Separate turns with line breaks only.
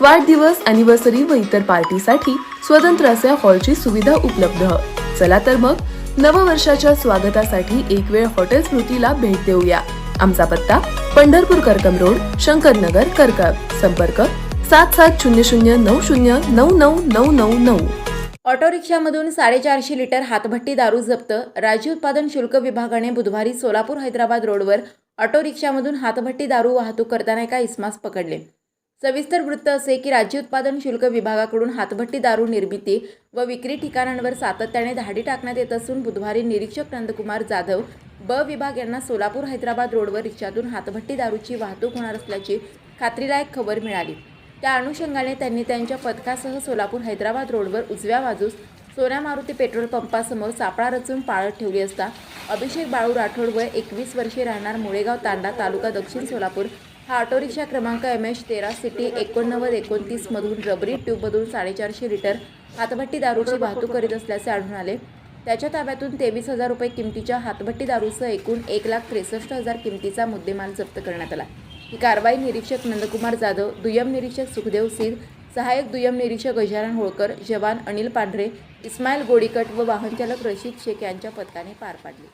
वाढदिवस अॅनिव्हर्सरी व इतर पार्टीसाठी स्वतंत्र असे हॉलची सुविधा उपलब्ध. चला तर मग नववर्षाच्या स्वागतासाठी एक वेळ हॉटेल स्मृतीला भेट देऊया. आमचा पत्ता पंढरपूर करकम रोड शंकरनगर करकम संपर्क सात सात शून्य शून्य नऊ शून्य नऊ नऊ नऊ नऊ. नऊ
ऑटो रिक्षामधून साडेचारशे लिटर हातभट्टी दारू जप्त राज्य उत्पादन शुल्क विभागाने बुधवारी सोलापूर हैदराबाद रोडवर ऑटो रिक्षामधून हातभट्टी दारू वाहतूक करताना एका इसमास पकडले. सविस्तर वृत्त असे की राज्य उत्पादन शुल्क विभागाकडून हातभट्टी दारू निर्मिती व विक्री ठिकाणांवर सातत्याने धाडी टाकण्यात येत असून बुधवारी निरीक्षक नंदकुमार जाधव ब विभाग यांना सोलापूर हैदराबाद रोडवर रिक्षातून हातभट्टी दारूची वाहतूक होणार असल्याची खात्रीलायक खबर मिळाली. त्या अनुषंगाने त्यांनी त्यांच्या पथकासह सोलापूर हैदराबाद रोडवर उजव्या बाजूस सोन्या मारुती पेट्रोल पंपासमोर सापळा रचून पाळत ठेवली असता अभिषेक बाळू राठोड वय एकवीस वर्षे राहणार मुळेगाव तांडा तालुका दक्षिण सोलापूर हा ऑटो रिक्षा क्रमांक एम एच तेरा सिटी एकोणनव्वद एकोणतीसमधून रबरी ट्यूबमधून साडेचारशे लिटर हातभट्टी दारूची वाहतूक करीत असल्याचे आढळून आले. त्याच्या ताब्यातून तेवीस हजार रुपये किमतीच्या हातभट्टी दारूसह एकूण एक लाख त्रेसष्ट हजार किमतीचा मुद्देमाल जप्त करण्यात आला. ही कारवाई निरीक्षक नंदकुमार जाधव दुय्यम निरीक्षक सुखदेव सिंग सहाय्यक दुय्यम निरीक्षक गजानन होळकर जवान अनिल पांढरे इस्माईल गोडीकट व वाहनचालक रशीद शेख यांच्या पथकाने पार पाडली.